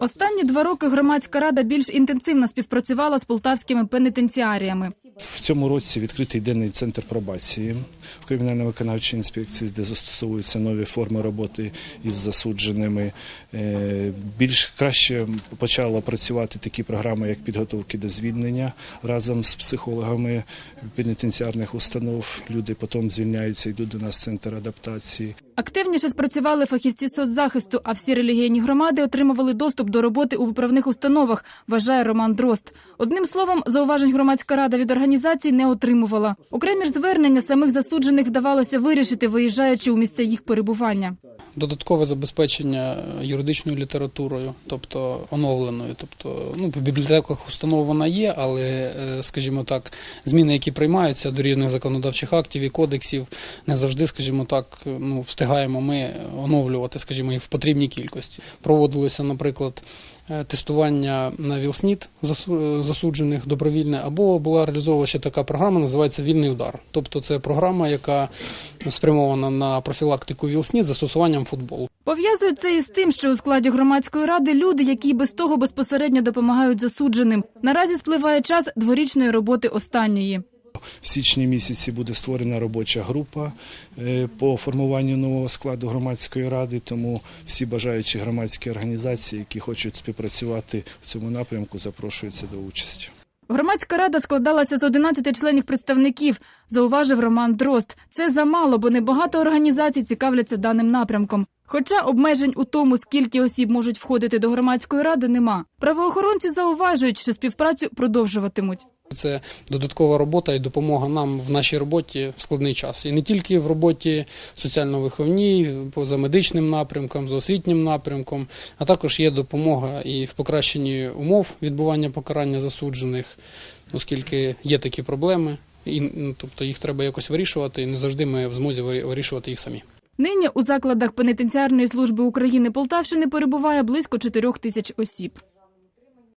Останні два роки громадська рада більш інтенсивно співпрацювала з полтавськими пенітенціаріями. В цьому році відкритий денний центр пробації в кримінально-виконавчій інспекції, де застосовуються нові форми роботи із засудженими. Е, Більш краще почало працювати такі програми, як підготовки до звільнення разом з психологами пенітенціарних установ. Люди потім звільняються, йдуть до нас в центр адаптації. Активніше спрацювали фахівці соцзахисту, а всі релігійні громади отримували доступ до роботи у виправних установах, вважає Роман Дрозд. Одним словом, зауважень громадська рада від організацій не отримувала. Окремі ж звернення самих засуджених вдавалося вирішити, виїжджаючи у місця їх перебування. Додаткове забезпечення юридичною літературою, тобто оновленою. Тобто, ну, в бібліотеках установ вона є, але, е, скажімо так, зміни, які приймаються до різних законодавчих актів і кодексів, не завжди, скажімо так, ну, встигаємо ми оновлювати, скажімо, їх в потрібній кількості. Проводилося, наприклад, е, тестування на ВІЛСНІД засу- е, засуджених добровільне, або була реалізована ще така програма, називається Вільний удар. Тобто це програма, яка спрямована на профілактику ВІЛСНІД з застосуванням футболу. Пов'язують це із тим, що у складі громадської ради люди, які без того безпосередньо допомагають засудженим. Наразі спливає час дворічної роботи останньої. В січні місяці буде створена робоча група е, по формуванню нового складу громадської ради. Тому всі бажаючі громадські організації, які хочуть співпрацювати в цьому напрямку, запрошуються до участі. Громадська рада складалася з 11 членів представників, зауважив Роман Дрозд. Це замало, бо небагато організацій цікавляться даним напрямком. Хоча обмежень у тому, скільки осіб можуть входити до громадської ради, нема. Правоохоронці зауважують, що співпрацю продовжуватимуть. Це додаткова робота і допомога нам в нашій роботі в складний час. І не тільки в роботі соціально-виховній, поза медичним напрямком, за освітнім напрямком, а також є допомога і в покращенні умов відбування покарання засуджених, оскільки є такі проблеми, і ну, тобто їх треба якось вирішувати, і не завжди ми в змозі вирі- вирішувати їх самі. Нині у закладах пенітенціарної служби України Полтавщини перебуває близько 4 тисяч осіб.